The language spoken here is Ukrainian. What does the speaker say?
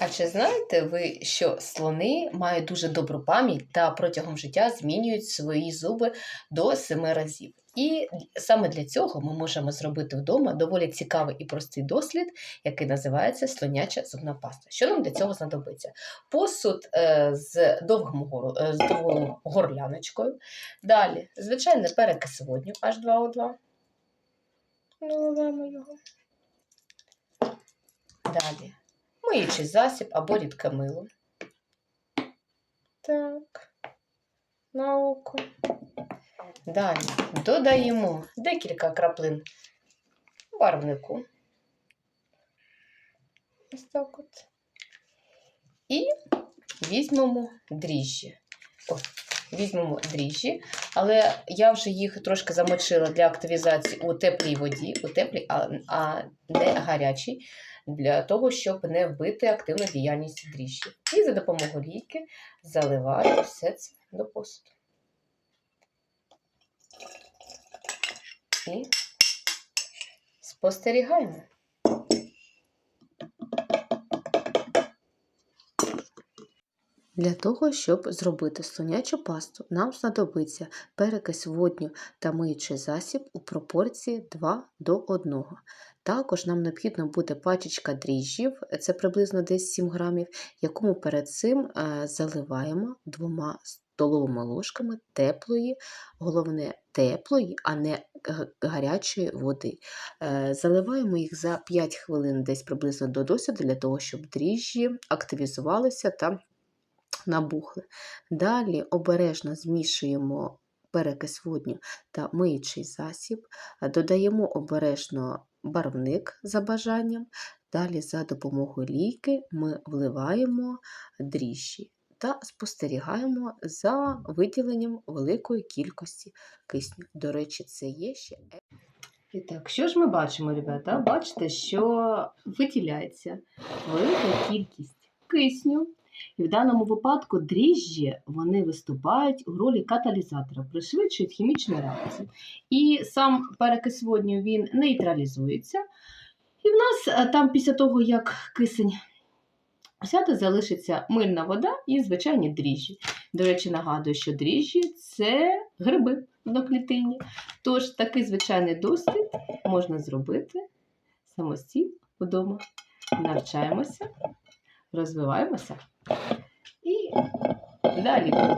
А чи знаєте ви, що слони мають дуже добру пам'ять та протягом життя змінюють свої зуби до семи разів? І саме для цього ми можемо зробити вдома доволі цікавий і простий дослід, який називається слоняча зубна паста. Що нам для цього знадобиться? Посуд е, з, довгим гору, е, з довгою горляночкою. Далі, звичайне перекис водню H2O2. Доливаємо його. Далі миючий засіб або рідке мило. Так, на око. Далі додаємо декілька краплин барвнику. Ось так от. І візьмемо дріжджі. О, візьмемо дріжджі, але я вже їх трошки замочила для активізації у теплій воді, у теплій, а, а не гарячій, для того, щоб не вбити активну діяльність дріжджі. І за допомогою лійки заливаю все це до посуду. І спостерігаємо. Для того, щоб зробити слонячу пасту, нам знадобиться перекись водню та миючий засіб у пропорції 2 до 1. Також нам необхідно буде пачечка дріжджів, це приблизно десь 7 грамів, яку ми перед цим е, заливаємо двома столовими ложками теплої, головне теплої, а не гарячої води. Е, заливаємо їх за 5 хвилин десь приблизно до досвіду, для того, щоб дріжджі активізувалися та набухли. Далі обережно змішуємо перекис водню та миючий засіб, додаємо обережно барвник за бажанням. Далі за допомогою лійки ми вливаємо дріжджі та спостерігаємо за виділенням великої кількості кисню. До речі, це є ще. І так, що ж ми бачимо, ребята? Бачите, що виділяється велика кількість кисню. І в даному випадку дріжджі вони виступають у ролі каталізатора, пришвидшують хімічну реакцію. І сам перекис водню він нейтралізується. І в нас е, там після того, як кисень сяде, залишиться мильна вода і звичайні дріжджі. До речі, нагадую, що дріжджі це гриби одноклітинні. Тож такий звичайний дослід можна зробити самостійно вдома. Навчаємося, розвиваємося. І далі буде.